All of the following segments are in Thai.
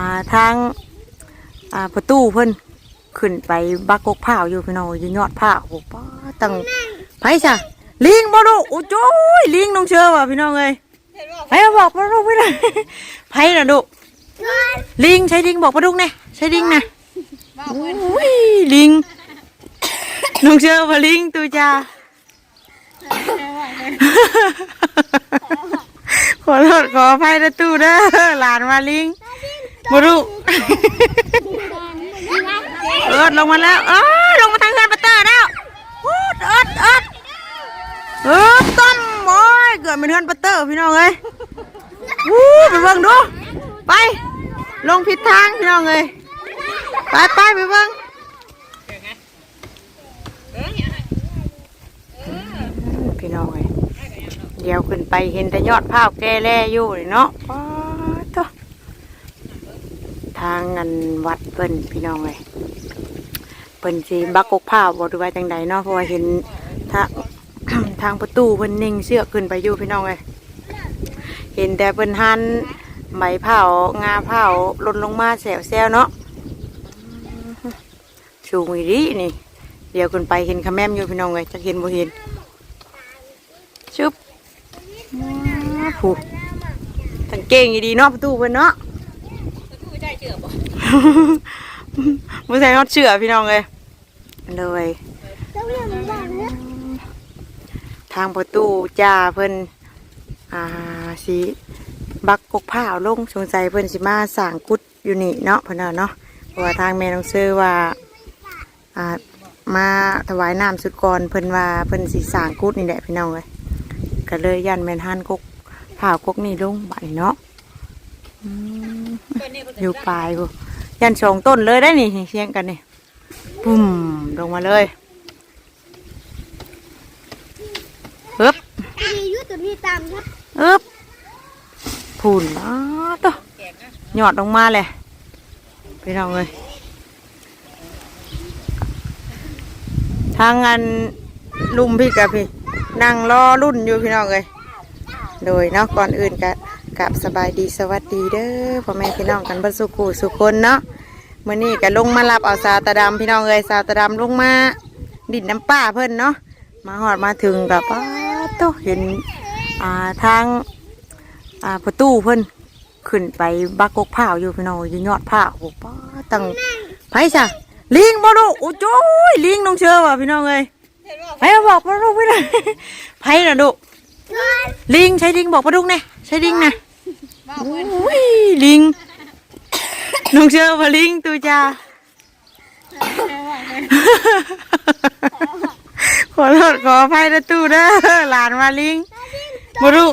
อ่าทางอ่าประตูเพิ่นขึ้นไปบักกกผ้าอยู่พี่น้องอยู่ยอดผ้าโอ้ป้าตั้งไผจ้ะลิงบ่ลูกโอ้โจ้ยลิงน้องเชื่อว่ะพี่น้องเอ้ยไผมาบอกปลาดุกพี่น้องไผน่ะดุลิงใช้ลิงบอกปลาดุกแน่ใช้ลิงนะโอ้ยลิงน้องเชื่อว่าลิงตัวจ้าขอโทษขออภัยนะตู้เด้อหลานมาลิง มาดูเอิดลงมาแล้วเออลงมาทางเฮือนปัตเตอร์แล้วอูดเอิดเอิดเอิดต้มโอ้ยเกิดเป็นเฮือนปัตเตอร์พี่น้องเอ้ยวู้ไปเบิ่งดู ไป ลงผิดทางพี่น้องเอ้ยไปไปไปเบิ่งพี่น้องเอ้ยเดี๋ยวขึ้นไปเห็นแต่ยอดผ้าวแก่แล่อยู่นี่เนาะป๊าดโถ่ทางงินวัดเปิ้นพี่น้องเอ้ยเพิ่นสิบักกกผ้าบ่ดูว่าจังใดเนาะเพราะว่าเห็นทางทางประตูเพิ่นนิ่งเชือขึ้นไปอยู่พี่น้องเอ้ยเห็นแต่เพิ่นหันใบเผางาเผาหล่นลงมาแซวๆเนาะสูงอีดีนี่ เดี๋ยวขึ้นไปเห็นขแม่มอยู่พี่น้องเอ้ยจะเห็นบ่เห็นชึบอ้าผูกทั้งเก่งอีดีเนาะประตูเพิ่นเนาะ ไม่ใช่ฮอดเชื่อพี่น้องเลยเลยทางประตูจ่าเพิ่นอ่าสีบักกกผ้าลงสงสัยเพิ่นสิมาสั่งกุดอยู่นี่เนาะเพิ่นเนาะเพราะว่าทางแม่น้องซื้อว่าอ่ามาถวายน้ำสุดก่อนเพิ่นว่าเพิ่นสิสั่งกุดนี่แหละพี่น้องเลยก็เลยยันแม่นหันกกผ้ากกนี่ลงบัดนี้เนาะ อืมอยู่ปลายพุ่นยันสองต้นเลยได้นี่เชียงกันนี่ปุ่มลงมาเลยอึบดีอยู่ตัวนี้ตามครับอึบผุ่นอ้าตัวหยอดลงมาเลยไปลองเลยทางงานลุมพี่กับพี่นั่งรอรุ่นอยู่พี่น้องเลยโดยเนาะก่อนอื่นกะ กับสบายดีสวัสดีเด้อพ่อแม่พี่น้องกันเบรสุกูสุคนเนาะมื่อนี้ก็ลงมารับเอาสาวตาดำพี่น้องเอ้ยสาวตาดำลงมาดินน้ำป้าเพิ่นเนาะมาหอดมาถึงกับป้าโตเห็นอ่าทางอ่าประตูเพิ่นขึ้นไปบักกกผ้าวอยู่พี่น้องอยู่ยอดผ้าวโอ้ป้าตั้งไผจ้ะลิงบ่ลูกโอ้โจ้ยลิงน้องเชื่อว่ะพี่น้องเอ้ยไผมาบอกปลาดุกพี่น้องไผน่ะดุลิงใช้ลิงบอกปลาดุกแน่ ใช้ลิงนะโอ้ยลิงน้องเชื่อว่าลิงตัวจ้าขอโทษขออภัยนะตู้เด้อหลานมาลิงมาดู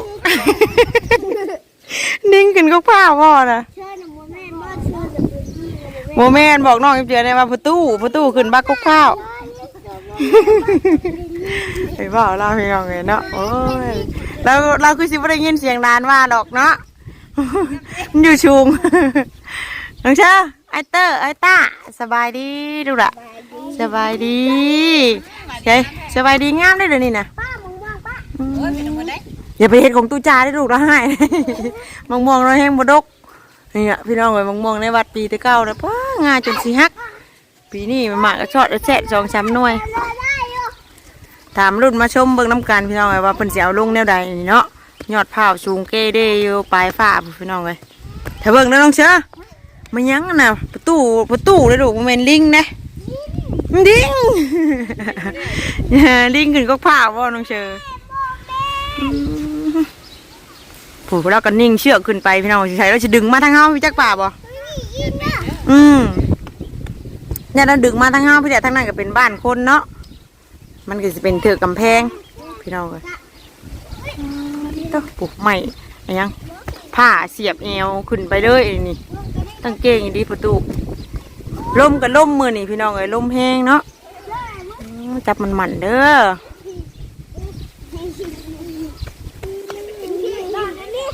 นิ่งขึ้นก็ผ้าพ่อนะเชิญหนูแม่มาเชิญจะเป็นที่โมแมนบอกน้องเจียในว่าประตูประตูขึ้นบักกกข้าวไอ้บ่าวเราพี่น้องเลยเนาะโอ้ย เราเราคือสิบ่ได้ยินเสียงหลานว่าดอกเนาะ มันอยู่ชุงน้องเชอไอเตอร์ไอต้าสบายดีดูละสบายดีเฮ้ยสบายดีงามได้เลยนี่นะป้ามึงว่างป้าอย่าไปเห็นของตู้จ่าได้ลูกเราให้มังม่วงเราแห้งบดกนี่อะพี่น้องเอ้ยมังม่วงในวัดปีตะเก้านะป้างาจนสีฮักปีนี้มันหมากกระชอดกระแซะสองช้ำหน่วยได้อยู่ ถามรุ่นมาชมเบิ่งน้ำกันพี่น้องเอ้ยว่าเพิ่นสิเอาลงแนวใดนี่เนาะยอดเผาสูงเก้เด้อยู่ปลายฟ้าพี่น้องเอ้ยถ้าเบิ่งเด้น้องเชื่อมันยังน่ะประตูประตูเลยลูกมันเป็นลิงนะลิงลิงขึ้นก็ผ้าบ่าน้องเชื่อผู้เราก็นิ่งเชือกขึ้นไปพี่น้องใช้เราจะดึงมาทางเฮาพี่จักป่าบ่อืมเนี่ยเราดึงมาทางเฮาพี่แต่ทางนั้นก็เป็นบ้านคนเนาะ มันก็จะเป็นเถือกกำแพง พี่น้องเลยต้องปลูกใหม่อะไรยังผ้าเสียบเอวขึ้นไปเลยนี่ตั้งเก่งดีประตูล่มกับล่มมือนี่พี่น้องเอ้ยล่มแห้งเนาะจับมันหมันเด้อ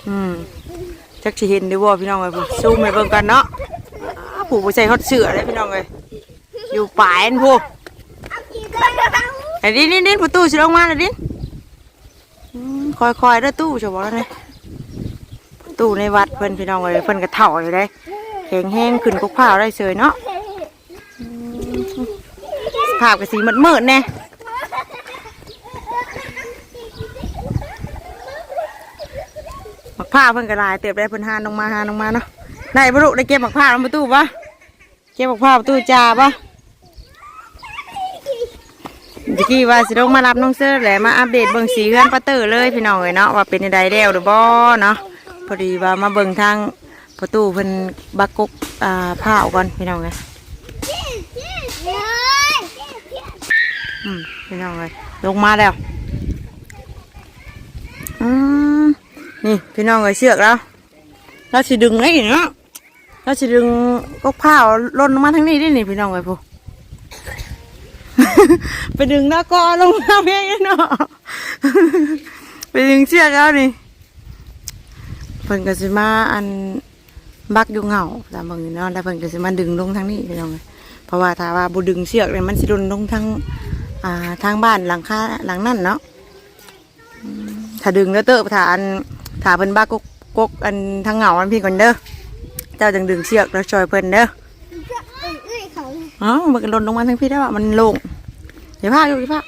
อืมจักสิเห็นได้บ่พี่น้องเอ้ยผู้ซูมให้เบิ่งกันเนาะผู้บ่ใส่ฮอดเสื้อเลยพี่น้องเอ้ยอยู่ปลายนั่นผู้ ไอ้ดินดินดินประตูสิลงมาแล้วดินอืมคอยๆเด้อตู้จะบอกแล้วนี่ประตูในวัดเพิ่นพี่น้องเอ้ยเพิ่นก็เฒ่าอยู่เด้แข็งแห้งขึ้นกกผ้าได้เฉยเนาะสภาพก็สีมืดๆแน่หมักผ้าเพิ่นกระลายเติบได้เพิ่นหานลงมาหานลงมาเนาะได้บรุได้เก็บหมักผ้าลงประตูปะเก็บหมักผ้าประตูจ่าปะ ตะกี้ว่าสิลงมารับน้องเสื้อแหละมาอัปเดตเบิ่งสีเฮือนป้าเตอเลยพี่น้องเลยเนาะว่าเป็นใดแล้วหรือบ่เนาะพอดีว่ามาเบิ่งทางประตูเพิ่นบักกกอ่าผ้าออกก่อนพี่น้องเลยอืมพี่น้องเลยลงมาแล้วอืมนี่พี่น้องเลยเชือกแล้วเราสิดึงไอ้เนาะเราสิดึงก็ผ้าล่นลงมาทั้งนี้ได้นี่พี่น้องเลยพู ไปดึงหน้าก็ลงมาเพียงเนาะไปดึงเชือกแล้วนี่เพิ่นก็สิมาอันบักอยู่เหงาตามเบิ่งนี่เนาะแล้วเพิ่นก็สิมาดึงลงทางนี้พี่น้องเลยเพราะว่าถ้าว่าบ่ดึงเชือกเนี่ยมันสิลนลงทางอ่าทางบ้านหลังคาหลังนั่นเนาะถ้าดึงแล้วเตอะถ้าอันถ้าเพิ่นบ้ากกกอันทางเหงาอันพี่ก่อนเด้อเจ้าจังดึงเชือกแล้วช่วยเพิ่นเด้อ อ๋อมันก็หล่นลงมาทางพี่ได้ว่ามันลงเดี๋ยวพาอยู่เดี๋ยวพา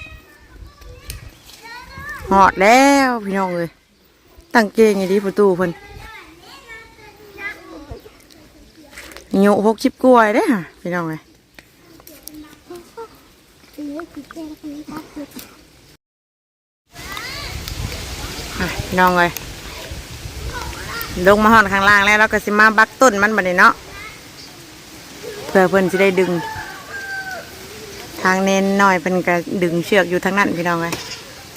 หอดแล้วพี่น้องเลยตั้งเกงอย่างดีประตูเพิ่นโยหกชิบกล้วยเด้อค่ะพี่น้องเลยพี่น้องเลยลงมาหอนข้างล่างแล้วเราก็สิมาบักต้นมันบัดนี้เนาะเพื่อเพิ่นจะได้ดึง ทางเน้นหน่อยเป็นก็ดึงเชือกอยู่ทางนั้นพี่น้องเลย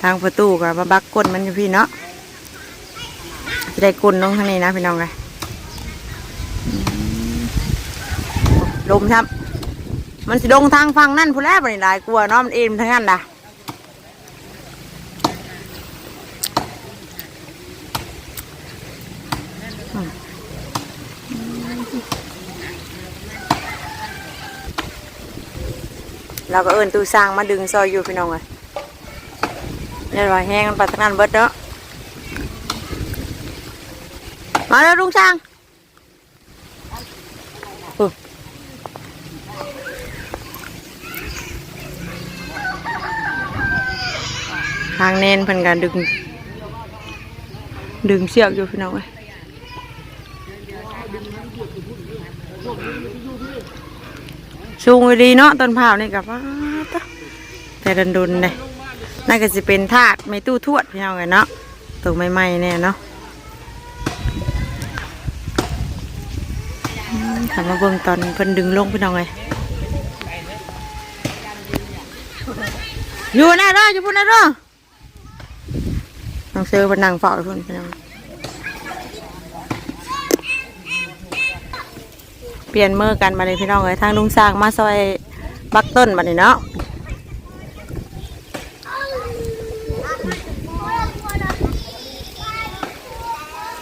ทางประตูก็มาบักก้นมันอยู่พี่เนาะจะได้ก้นลงทางนี้นะพี่น้องเลยลมครับมันสิลงทางฟังนั่นพูดแรกบัดนี้หลายกลัวเนาะมันเอ็นทางนั้นด่ะ เราก็เอินตูสร้างมาดึงซอยอยู่พี่น้องเลยเดี๋ยวรอยแห้งมันปัดทางนั้นเบิดเนาะมาแล้วลุงช่างอุ๊ยทางเน้นเพิ่นกันดึง ดึงเชือกอยู่พี่น้องเลย สูงอยู่ดีเนาะต้นเผานี่กับว่าแต่ดันดุนเลยน่าก็จะเป็นธาตุไม่ตู้ทวดพี่น้องเลยเนาะตัวใหม่ๆเนี่ยเนาะอืมถามมาเบิ่งตอนเพิ่นดึงลงพี่น้องเลยอยู่นะเด้ออยู่พุ่นนะเด้อน้องเซอร์พนนังเฝ้าอพุ่นพี่น้อง เปลี่ยนมือกันมาเลยพี่น้องเลยทางลุงสร้างมาซอยบักต้นมาเลยเนาะ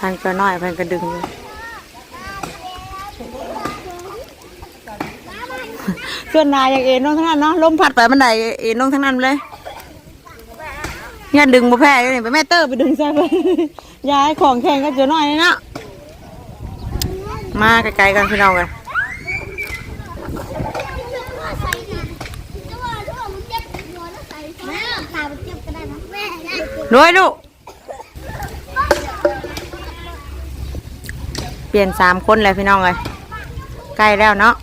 ทางก็น้อยเพิ่นก็ดึงอยู่ส่วนนายอย่างเอ็นลงทั้งนั้นเนาะลมพัดไปมันไดเอ็นลงทั้งนั้นเลยเนี่ยดึงบ่แพ้เลยไปแม่เตอร์ไปดึงซะเพิ่นย้ายของแข่งกันเจอหน่อยเนาะมาไกลๆกันพี่น้องกัน ด้วยลูก เปลี่ยนสามคนเลยพี่น้องเลยใกล้แล้วเนาะ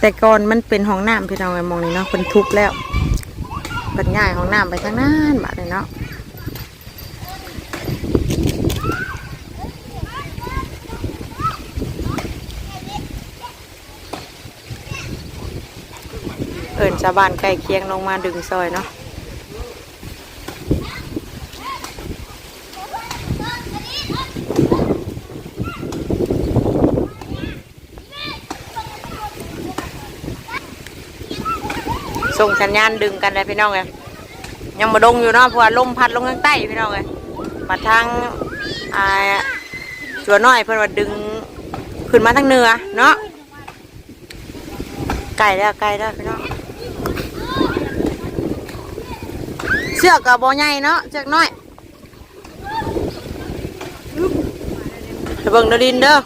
แต่ก่อนมันเป็นห้องน้ำพี่น้องเลยมองนี่เนาะเป็นทุบแล้วเป็นง่ายห้องน้ำไปทางนั้นบาดเลยเนาะ อิญชาวบ้านใกล้เคียงลงมาดึงซอยเนาะส่งสัญญาณดึงกันเลยพี่น้องเลยยังมาดงอยู่เนาะเพราะว่าลมพัดลงทางใต้พี่น้องเลยมาทางอ่าจัวน้อยเพื่อนว่าดึงขึ้นมาทางเหนือเนาะไก่แล้วไก่แล้วพี่น้อง เชือกกับบอใหญ่เนาะเชือกน้อยไปเบิ่งนดินเด้อ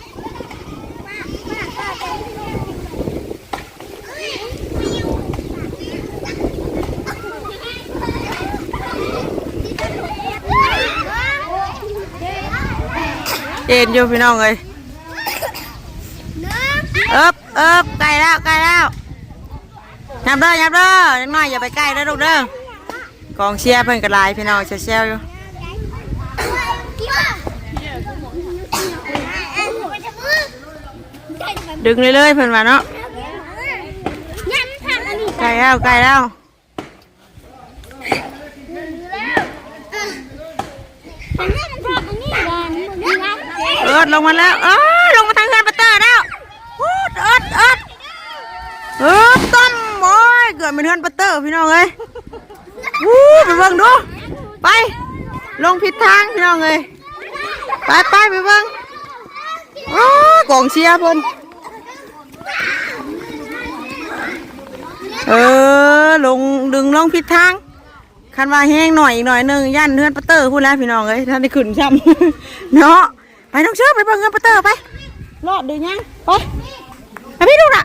เอ็นอยู่พี่น้องเลยเอิบเอิบใกล้แล้วใกล้แล้วยับเด้อยับเด้อยังน้อยอย่าไปใกล้เด้อลูกเด้อ กองเชียร์เพิ่นกระลายพี่น้องเชียร์อยู่ดึงเลยเลยๆเพิ่นว่าเนาะใกลแล้วใกลแล้วเอิดลงมาแล้วเออลงมาทางเฮือนปเตอร์แล้วอูดเอิดเอิดเอิดต้มโอ้ยเกิดเป็นเฮือนปเตอร์พี่น้องเอ้ย วู้ไปเบิ่งดู ไป ลงผิดทางพี่น้องเอ้ยไปไปไปเบิ่งโอ้กองเชียร์เพิ่นเออ ลงดึงลงผิดทาง คันว่าแห้งหน่อยอีกหน่อยหนึ่งย่านเฮือนปะเตอร์พูดแล้วพี่น้องเอ้ยท่านได้ขึ้นซ้ำเนาะ ไปน้องเชื่อไปเบิ่งเฮือนปะเตอร์ไป รอดดียังไปไปพี่ดูน่ะ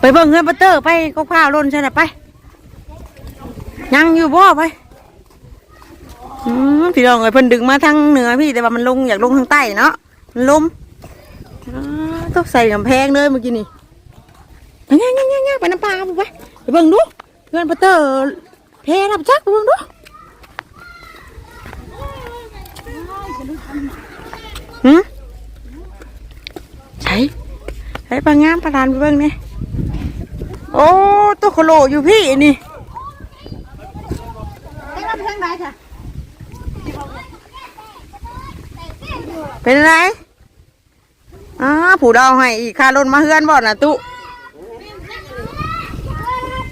ไปเบิ่งเฮือนปะเตอร์ไปก็ข้าวล่นใช่ไหมไป ยังอยู่บ่ไปพี่น้องเอ้ยเพิ่นดึงมาทางเหนือพี่แต่ว่ามันลงอยากลงทางใต้เนาะมันลมอ้าวต้องใส่กำแพงเลยเมื่อกี้นี่ง่ายง่ายง่ายง่ายไปน้ำปลาไปไปเบิ่งดูเพื่อนปะเตอร์เทรับจักเบิ่งดูหืมใช่ใช่ปลางามปลาดานไปเบิ่งนี่โอ้ตัวโคโลอยู่พี่นี่ เป็นไรอ้าผู้ดาวให้อีกค่ารถมาเฮือนบ่นะตุ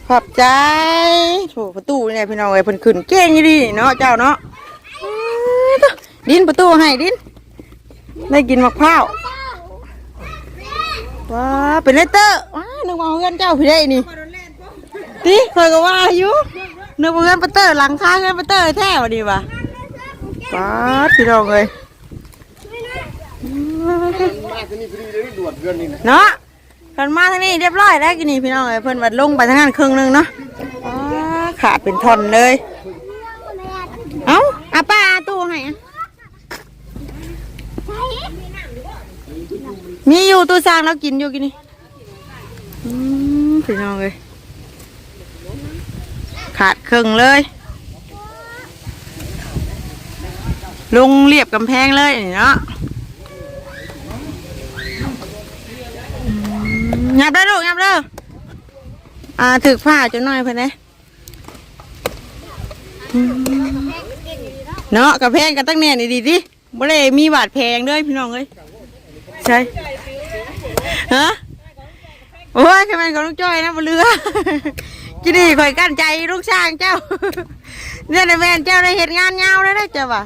ขอบใจโถประตูนี่แหละพี่น้องเอ้ยเพิ่นขึ้นเก่งอยู่ดีเนาะเจ้าเนาะดินประตูให้ดิน ได้กินมะพร้าวว้าเป็นเลเตอร์ว้านึกว่าเฮือนเจ้าพี่ได้นี่ติเคยก็ว่าอยู่นึกว่าเฮือนปะเตอร์หลังคาเฮือนปะเตอร์แท้วะดีว่ะว้าพี่น้องเอ้ย มาที่นี่พอดีเลยด่วนเพื่อนนี่นะเนาะเพิ่นมาทางนี้เรียบร้อยแล้วกินนี่พี่น้องเอ้ยเพิ่นวัดลงไปทางนั้นครึ่งหนึงเนาะอ๋อขาดเป็นท่อนเลย เอ้าอาป้าอาตู้ให้อะมีอยู่ตู้สร้างแล้วกินอยู่กินนี่อืมพี่น้องเอ้ยขาดครึ่งเลย ลงเรียบกำแพงเลยนี่เนาะ งับได้ลูกงับเด้ออ่าถึกผ้าจังหน่อยเพื่อนเด้เนาะกับแพงกันตั้งแน่นี่ดีดิบ่ได้มีบาดแพงเด้วยพี่น้องเอ้ยใช่ฮะโอ้ยแค่มันของลูกจ้อยนะบ่เรือจิดีคอยกั้นใจลูกช่างเจ้าเนี่ยในแมนเจ้าได้เห็นงานยาวเลยนะเจ้าว่ะ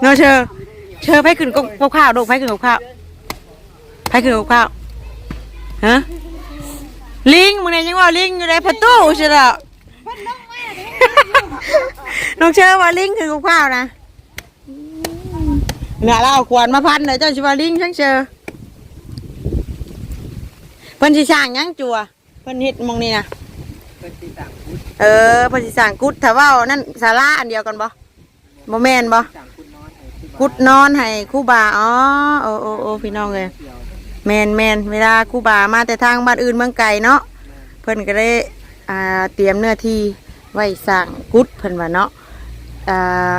เนาะเชอเชอไปขึ้นกับข้าวลูกไปขึ้นกับข้าวไปขึ้นกับข้าว ฮะลิงมึงเนี่ยยังว่าลิงอยู่ในประตูใช่หรอน้องเชื่อว่าลิงคือกับข้าวนะเนี่ยเราเอาขวานมาพันเลยเจ้าชิว่าลิงทั้งเชื่อเพิ่นสิสร้างหยังจัวเพิ่นเฮ็ดหมองนี่นะเออเพิ่นสิสร้างกุดถ้าว่านั่นศาลาอันเดียวกันบ่บ่แม่นบ่กุดนอนให้ครูบาอ๋อโอ้โอ้โอ้พี่น้องเลย แมนแมนเวลาครูบามาแต่ทางบ้านอื่นเมืองไกลเนาะเพิ่นก็ได้อ่าเตรียมเนื้อที่ไว้สร้างกุดเพิ่นว่าเนาะอ่า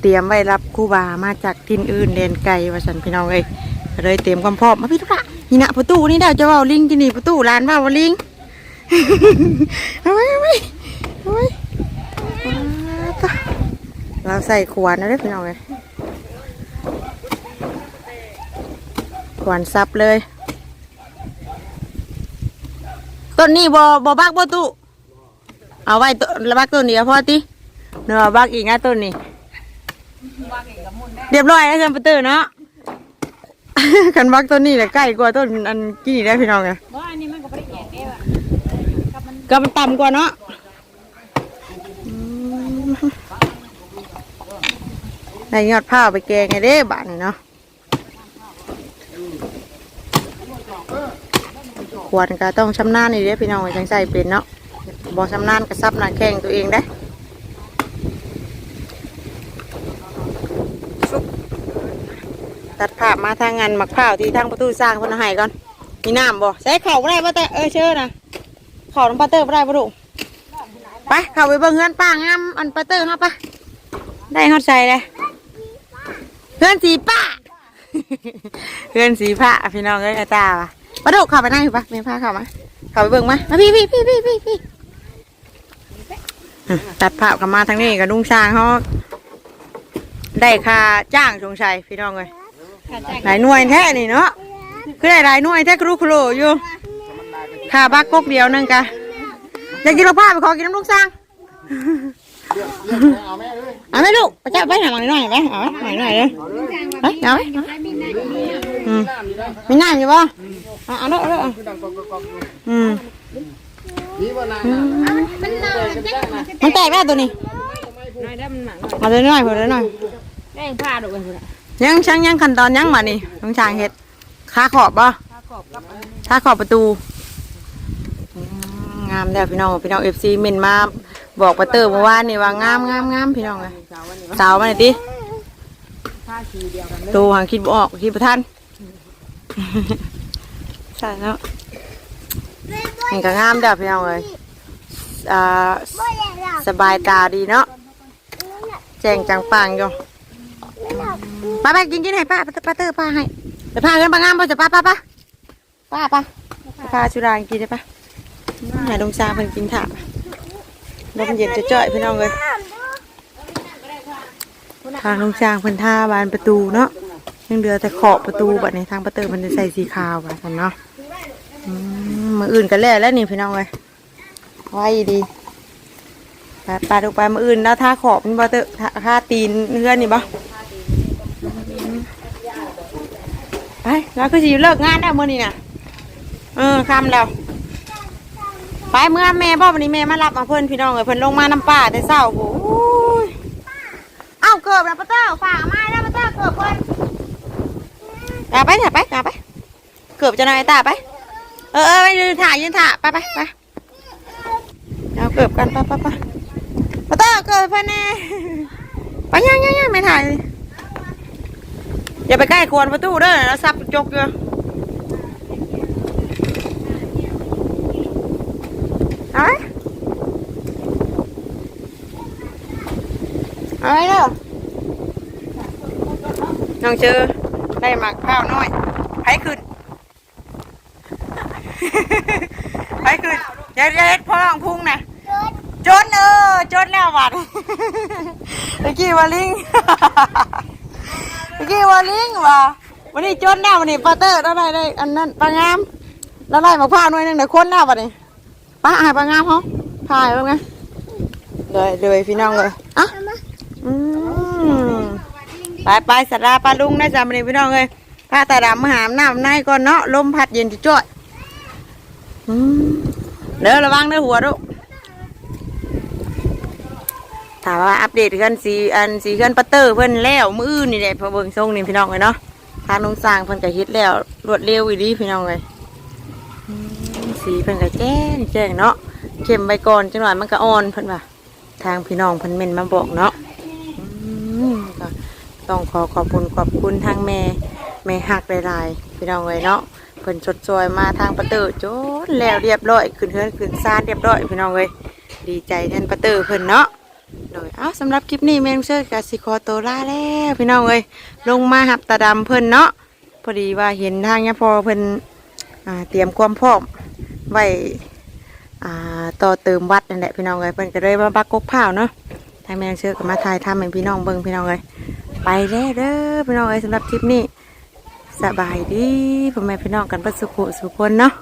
เตรียมไว้รับครูบามาจากทินอื่นแดนไกลว่าสันพี่น้องเอ้ยก็เลยเตรียมความพร้อมมาพี่ทุกท่านนี่นะประตูนี่ได้จะเว่าลิงที่นี่ประตูลานว่าว่าลิงเอาไว้เอาไว้เอาไว้ว้าวตะเราใส่ขวานนะเด้อพี่น้องเอ้ย ขวานซับเลย ต้นนี้บอบอบักบอตุเอาไว้ต้นละบักต้นเดียวพอติเนื้อบักอีกนะต้นนี้เรียบร้อยแล้วเชิญประตูเนาะคันบักต้นนี้แหละใกล้กว่าต้นอันกี่ได้พี่น้องไงก็มันต่ำกว่าเนาะอืมได้ยอดผ้าไปแกงไงเด้บ้านเนาะ วรก็ต้องชำนาญนี่เด้พี่น้องจังใส่เป็นเนาะบ่ชำนาญก็ซับหน้าแข้งตัวเองได้ชุบตัดภาพมาทางงานหมักข้าวที่ทางประตูสร้างพนเอาให้ก่อนมีน้ำบ่ใส่เข่าบ่ได้บ่แต่เออเชิญนะเข่าน้ำปลาเตอร์บ่ได้บ่ลูกไปเข้าไปเบิ่งเฮือนป้างามอันปลาเตอร์เฮาไปได้ฮอดใส่เลยเฮือนสีป้าเพื่อนสีผ้าพี่น้องเอ้ยอาตาว่ะ ปลาดุกเข้าไปนั่งอยู่ปะเมียผ้าเข้ามาเข้าไปเบิ่งมามาพี่พี่พี่พี่พี่พี่ตัดภาพกลับมาทางนี้กับลุงช้างเขาได้ค่าจ้างชงชัยพี่น้องเลยหลายหน่วยแท้นี่เนาะคือได้หลายหน่วยแท้ครูครูอยู่ค่าบักกกเดียวนึงกะอยากกินเราผ้าไปขอกินน้ำลุงช้างเอาไหมลูกไปจับไปหน่อยหน่อยไปเอาไหมหน่อยหน่อยเลยเอาไหมเอาไหมอืมมีน้ำอยู่ป่ะ เอาเอาเด้อเอาเด้อเอาคือดังกอกกอกอยู่อืมนี่ว่านานนะมันนอนจะมันแตกแล้วตัวนี้น้อยได้มันหนักเอาเลยหน่อยเผื่อเลยหน่อยแม่งผ้าดอกกันพุ่นน่ะยังช่างยังขั้นตอนยังมานี่ต้องช่างเห็ดขาขอบป่ะขาขอบประตูอืมงามแล้วพี่น้องพี่น้องเอฟซีเมนมาบอกประเตอร์เมื่อวานนี่ว่างามงามงามพี่น้องเลยสาววันนี้สาวมาหน่อยดิผ้าสีเดียวกันเลยตูหางคิดบ่ออกคิดประทัน ใช่แล้วมันก็งามแล้วพี่น้องเลยอ่าบ่ได้หรอกสบายตาดีเนาะแจ้งจังปังอยู่ป้าไปกินกินให้ป้าป้าเตอร์ป้าให้ไปพากันปางามป่ะจะป้าป้าป้าป้าป้าพาชุรางกินได้ป้าหาดงซาเพิ่นกินถาบลมเย็นจะจ่อยพี่น้องเลยทางดงซางเพิ่นท่าบานประตูเนาะ ยังเหลือแต่ขอบประตูบัดนี้ทางประตูมันจะใส่สีขาวบัดกันเนาะมืออื่นกันแล้วแล้วนี่พี่น้องเลยไว้ดีไปไปดูไปมาอื่นแล้วท่าขอบนี่บ่เตอท่าท่าตีนเพื่อนนี่บ่ไปแล้วก็สิเลิกงานแล้วมื้อนี้น่ะเออคำแล้วไปเมื่อแม่พ่วันนี้แม่มารับมาเพิ่อนพี่น้องเอ้ยเพิ่นลงมาน้ำป่าแต่เช้าโอ้ยเอ้าเกิบแล้วปะเตอร์ฝากมาแล้วปะเตอร์เกิบเพิ่น อย่าไปอย่าไปอย่าไป เกิบจะนายตาไป เออเออไปยืนถ่ายยืนถ่ายไปไปไปเอาเกิบกันไปไปไปปะเตอร์เกิบพันแน่ไปย่างย่างย่างไม่ถ่ายอย่าไปใกล้ควรประตูเด้อแล้วซับจกอยู่เอาเอาไหมเด้อน้องเจอ ได้หมักข้าวน้อยไผขึ้นไผขึ้นอย่าอย่าเฮ็ดพ่อลองพุ่งนะจนเออจนแล้วบัดตะกี้ว่าลิงตะกี้ว่าลิงว่ะวันนี้จนแล้ววันนี้ปาเตอร์ได้ได้ได้ อันนั้นปลางามแล้วได้มะพร้าวหน่วยหนึงเดี๋ยวคนแล้วบัดนี้ป้าหายปลางามเขาถ่ายบ้างไงเลยเลยพี่น้องเลยอะอืม ไปไปสาราปลาลุงได้จ้ะวันพี่น้องเลยพาตาดำมาหามน้ำในก่อนเนาะลมพัดเย็นจุจ้อยเด้อระวังเด้อหัวดุถามว่าอัปเดตกันสีอันสีกันปัตเตอร์เพิ่นแล้วมือนนี่แหละพอเบิ่งทรงนี่พี่น้องเลยเนาะทางน้องสร้างเพิ่นก็เฮ็ดแล้วรวดเร็วอีดีพี่น้องเลยสีเพิ่นก็แจ้งแจ้งเนาะเข้มไปก่อนจังหน่อยมันก็อ่อนเพิ่นว่าทางพี่น้องเพิ่นเม่นมาบอกเนาะอืมก็ ต้องขอขอบคุณขอบคุณทางแม่แม่หักหลายๆพี่น้องเลยเนาะเพิ่นชดจอยมาทางปัตเตอร์จนแล้วเรียบร้อยขึ้นเฮือนขึ้นซานเรียบร้อยพี่น้องเลยดีใจแทนปัตเตอร์เพิ่นเนาะโดยเอาสำหรับคลิปนี้แมงเชิดกับสิคอโตล่าแล้วพี่น้องเอ้ยลงมาหับตาดำเพิ่นเนาะพอดีว่าเห็นทางเนี่ยพอเพิ่นเตรียมความพร้อมไว้ต่อเติมวัดนั่นแหละพี่น้องเอ้ยเพิ่นก็เลยมาบักกกผ้าเนาะทางแมงเชิดก็มาถ่ายทำให้พี่น้องเบิ่งพี่น้องเอ้ย ไปแล้วเด้อพี่น้องเอ้ยสำหรับคลิปนี้สบายดีพ่อแม่พี่น้องกันประสุขสุขคนเนาะ